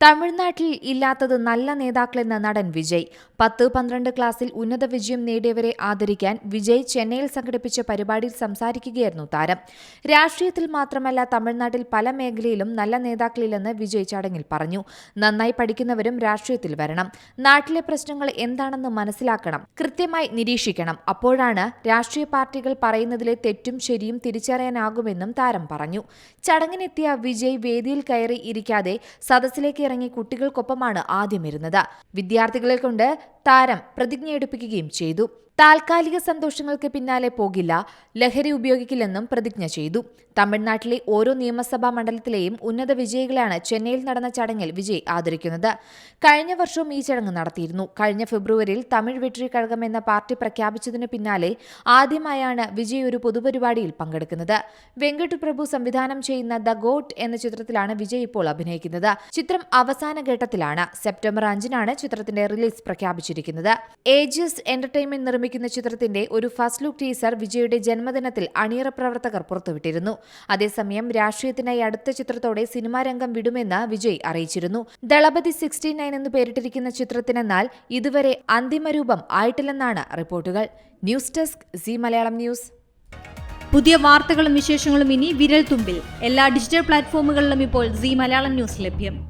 തമിഴ്നാട്ടിൽ ഇല്ലാത്തത് നല്ല നേതാക്കളെന്ന നടൻ വിജയ്. പത്ത് പന്ത്രണ്ട് ക്ലാസ്സിൽ ഉന്നത വിജയം നേടിയവരെ ആദരിക്കാൻ വിജയ് ചെന്നൈയിൽ സംഘടിപ്പിച്ച പരിപാടിയിൽ സംസാരിക്കുകയായിരുന്നു താരം. രാഷ്ട്രീയത്തിൽ മാത്രമല്ല തമിഴ്നാട്ടിൽ പല മേഖലയിലും നല്ല നേതാക്കളില്ലെന്ന് വിജയ് ചടങ്ങിൽ പറഞ്ഞു. നന്നായി പഠിക്കുന്നവരും രാഷ്ട്രീയത്തിൽ വരണം. നാട്ടിലെ പ്രശ്നങ്ങൾ എന്താണെന്ന് മനസ്സിലാക്കണം. കൃത്യമായി നിരീക്ഷിക്കണം. അപ്പോഴാണ് രാഷ്ട്രീയ പാർട്ടികൾ പറയുന്നതിലെ തെറ്റും ശരിയും തിരിച്ചറിയാനാകുമെന്നും താരം പറഞ്ഞു. ചടങ്ങിനെത്തിയ വിജയ് വേദിയിൽ കയറി ഇരിക്കാതെ സദസ്സിലേക്ക് ഇറങ്ങി കുട്ടികൾക്കൊപ്പമാണ് ആദ്യം ഇരുന്നത്. വിദ്യാർത്ഥികളെ കൊണ്ട് താരം പ്രതിജ്ഞയെടുപ്പിക്കുകയും ചെയ്തു. താൽക്കാലിക സന്തോഷങ്ങൾക്ക് പിന്നാലെ പോകില്ല. ലഹരി ഉപയോഗിക്കില്ലെന്നും പ്രതിജ്ഞ ചെയ്തു. തമിഴ്നാട്ടിലെ ഓരോ നിയമസഭാ മണ്ഡലത്തിലെയും ഉന്നത വിജയികളാണ് ചെന്നൈയിൽ നടന്ന ചടങ്ങിൽ വിജയ് ആദരിക്കുന്നത്. കഴിഞ്ഞ വർഷവും ഈ ചടങ്ങ് നടത്തിയിരുന്നു. കഴിഞ്ഞ ഫെബ്രുവരിയിൽ തമിഴ് വെട്രി കഴകം എന്ന പാർട്ടി പ്രഖ്യാപിച്ചതിന് പിന്നാലെ ആദ്യമായാണ് വിജയ് ഒരു പൊതുപരിപാടിയിൽ പങ്കെടുക്കുന്നത്. വെങ്കട്ട് പ്രഭു സംവിധാനം ചെയ്യുന്ന ദ ഗോട്ട് എന്ന ചിത്രത്തിലാണ് വിജയ് ഇപ്പോൾ അഭിനയിക്കുന്നത്. ചിത്രം അവസാന ഘട്ടത്തിലാണ്. സെപ്റ്റംബർ അഞ്ചിനാണ് ചിത്രത്തിന്റെ റിലീസ് പ്രഖ്യാപിച്ചിരിക്കുന്നത്. ഏജിയസ് എന്റർടൈൻമെന്റ് ചിത്രത്തിന്റെ ഒരു ഫസ്റ്റ് ലുക്ക് ടീസർ വിജയുടെ ജന്മദിനത്തിൽ അണിയറ പ്രവർത്തകർ പുറത്തുവിട്ടിരുന്നു. അതേസമയം രാഷ്ട്രീയത്തിനായി അടുത്ത ചിത്രത്തോടെ സിനിമാ രംഗം വിടുമെന്ന് വിജയ് അറിയിച്ചിരുന്നു. ദളപതി സിക്സ്റ്റി നയൻ എന്ന് പേരിട്ടിരിക്കുന്ന ചിത്രത്തിനെന്നാൽ ഇതുവരെ അന്തിമരൂപം ആയിട്ടില്ലെന്നാണ് റിപ്പോർട്ടുകൾ. News desk C Malayalam news. പുതിയ വാർത്തകളും വിശേഷങ്ങളും ഇനി വിരൽ തുമ്പിൽ എല്ലാ ഡിജിറ്റൽ പ്ലാറ്റ്ഫോമുകളിലും ഇപ്പോൾ സി മലയാളം ന്യൂസ് ലഭ്യം.